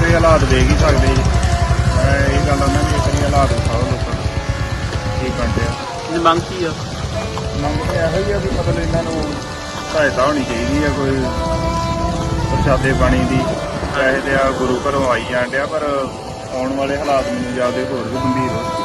ਤੇ ਹਾਲਾਤ ਵੇਖ ਹੀ ਸਕਦੇ ਜੀ। ਮੈਂ ਇਹ ਗੱਲ ਉਹਨਾਂ ਦੀ ਵਾਰੀ ਹਾਲਾਤ ਦਿਖਾਓ ਲੋਕਾਂ ਨੂੰ। ਕੀ ਕਰਦੇ ਆ। ਇਹ ਮੰਗ ਕੀ ਆ? ਮੰਗ ਤਾਂ ਇਹੋ ਹੀ ਆ ਵੀ ਮਤਲਬ ਇਹਨਾਂ ਨੂੰ ਸਹਾਇਤਾ ਹੋਣੀ ਚਾਹੀਦੀ ਆ ਕੋਈ ਪ੍ਰਸ਼ਾਦੇ ਪਾਣੀ ਦੀ। ਚਾਹੇ ਤੇ ਆ ਗੁਰੂ ਘਰੋਂ ਆਈ ਜਾਣ ਡਿਆ ਪਰ ਆਉਣ ਵਾਲੇ ਹਾਲਾਤ ਮੈਨੂੰ ਜਾਪਦੇ ਹੋਰ ਵੀ ਗੰਭੀਰ ਹੋ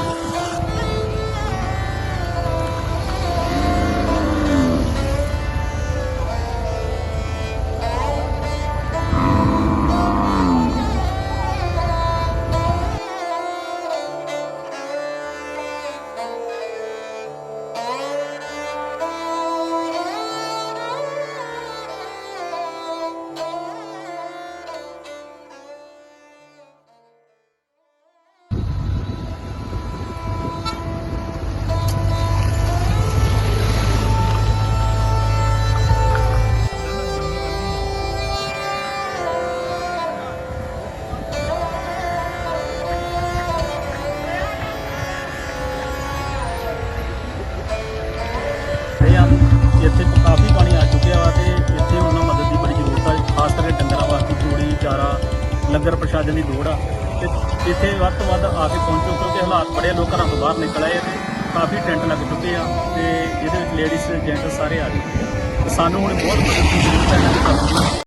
ਲੰਗਰ ਪ੍ਰਸ਼ਾਦਨ ਦੀ ਲੋੜ ਆ। ਤੇ ਇੱਥੇ ਵੱਧ ਤੋਂ ਵੱਧ ਆ ਕੇ ਪਹੁੰਚੋ ਕਿਉਂਕਿ ਹਾਲਾਤ ਬੜੇ ਆ, ਲੋਕ ਘਰਾਂ ਤੋਂ ਬਾਹਰ ਨਿਕਲ ਆਏ ਤੇ ਕਾਫੀ ਟੈਂਟ ਲੱਗ ਚੁੱਕੇ ਆ ਤੇ ਇਹਦੇ ਵਿੱਚ ਲੇਡੀਜ਼ ਜੈਂਟਸ ਸਾਰੇ ਆ ਚੁੱਕੇ ਆ ਸਾਨੂੰ ਹੁਣ ਬਹੁਤ ਮਦਦ ਦੀ ਜ਼ਰੂਰਤ ਹੈ